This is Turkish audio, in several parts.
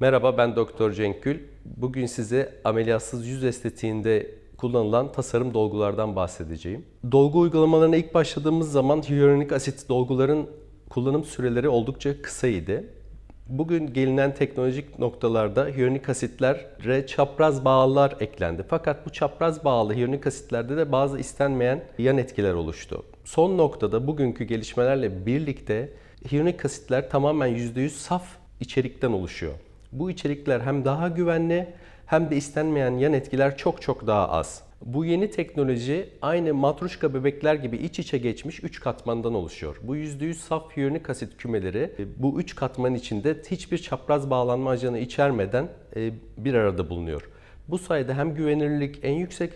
Merhaba ben Doktor Cenk Gül. Bugün size ameliyatsız yüz estetiğinde kullanılan tasarım dolgulardan bahsedeceğim. Dolgu uygulamalarına ilk başladığımız zaman hyaluronik asit dolguların kullanım süreleri oldukça kısaydı. Bugün gelinen teknolojik noktalarda hyaluronik asitlere çapraz bağlar eklendi. Fakat bu çapraz bağlı hyaluronik asitlerde de bazı istenmeyen yan etkiler oluştu. Son noktada bugünkü gelişmelerle birlikte hyaluronik asitler tamamen %100 saf içerikten oluşuyor. Bu içerikler hem daha güvenli hem de istenmeyen yan etkiler çok çok daha az. Bu yeni teknoloji aynı matruşka bebekler gibi iç içe geçmiş 3 katmandan oluşuyor. Bu %100 saf hyaluronik asit kümeleri e, bu 3 katman içinde hiçbir çapraz bağlanma ajanı içermeden e, bir arada bulunuyor. Bu sayede hem güvenilirlik en yüksek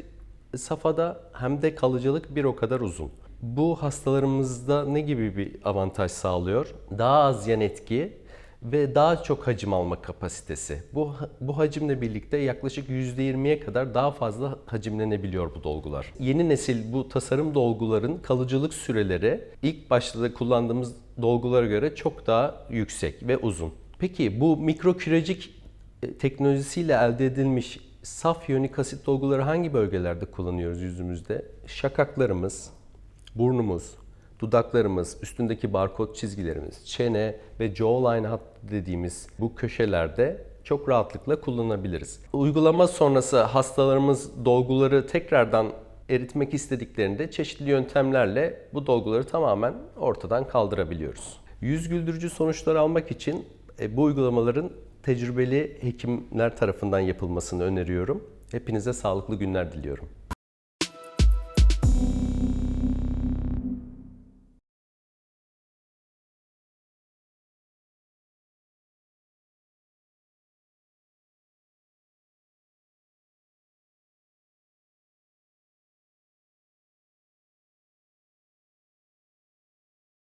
safhada hem de kalıcılık bir o kadar uzun. Bu hastalarımızda ne gibi bir avantaj sağlıyor? Daha az yan etki ve daha çok hacim alma kapasitesi. Bu bu hacimle birlikte yaklaşık %20'ye kadar daha fazla hacimlenebiliyor bu dolgular. Yeni nesil bu tasarım dolguların kalıcılık süreleri ilk başta kullandığımız dolgulara göre çok daha yüksek ve uzun. Peki bu mikro kürecik e, teknolojisiyle elde edilmiş saf hyaluronik asit dolguları hangi bölgelerde kullanıyoruz yüzümüzde? Şakaklarımız, burnumuz, dudaklarımız, üstündeki barkod çizgilerimiz, çene ve jawline hat dediğimiz bu köşelerde çok rahatlıkla kullanabiliriz. Uygulama sonrası hastalarımız dolguları tekrardan eritmek istediklerinde çeşitli yöntemlerle bu dolguları tamamen ortadan kaldırabiliyoruz. Yüz güldürücü sonuçlar almak için e, bu uygulamaların tecrübeli hekimler tarafından yapılmasını öneriyorum. Hepinize sağlıklı günler diliyorum.